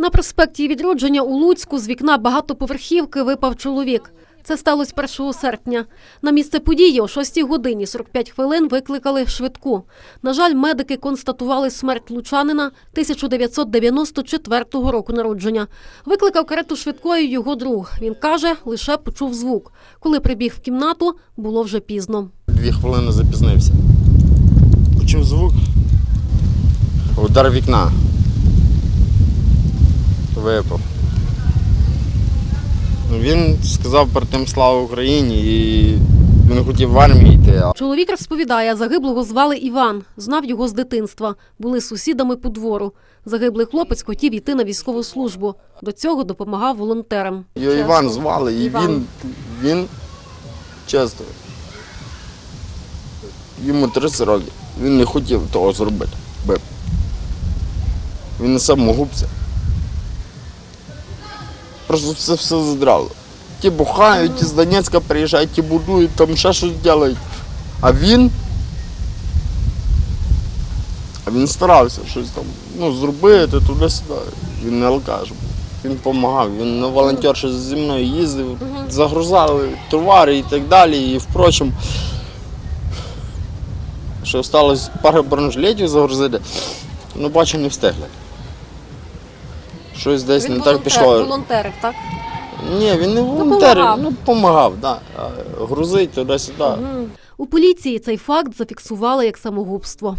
На проспекті відродження у Луцьку з вікна багатоповерхівки випав чоловік. Це сталося 1 серпня. На місце події о 6 годині 45 хвилин викликали швидку. На жаль, медики констатували смерть лучанина 1994 року народження. Викликав карету швидкої його друг. Він каже, лише почув звук. Коли прибіг в кімнату, було вже пізно. Дві хвилини запізнився. Почув звук. Удар вікна. Випав. Ну, Він сказав перед тим слава Україні і він хотів в армію йти. Чоловік розповідає, загиблого звали Іван, знав його з дитинства, були сусідами по двору. Загиблий хлопець хотів йти на військову службу. До цього допомагав волонтерам. Його Іван звали, і Іван. він, він чесно. Йому 30 років. Він не хотів того зробити. Би. Він не самогубця. Просто це все задрало. Ті бухають, ті з Донецька приїжджають, ті будують, там ще щось роблять. А він. А він старався щось там ну, зробити туди-сюди. Він не алкаш був. Він допомагав, він на волонтер щось зі мною їздив, загрузали товари і так далі. І впрочем, що осталось пару бронежилетів загрузити, ну бачу, не встигли. Щось десь не так пішло. волонтерив, так? Ні, він не волонтер, Допомагав. ну помагав, да. Грузить туди-сюди. У поліції цей факт зафіксували як самогубство.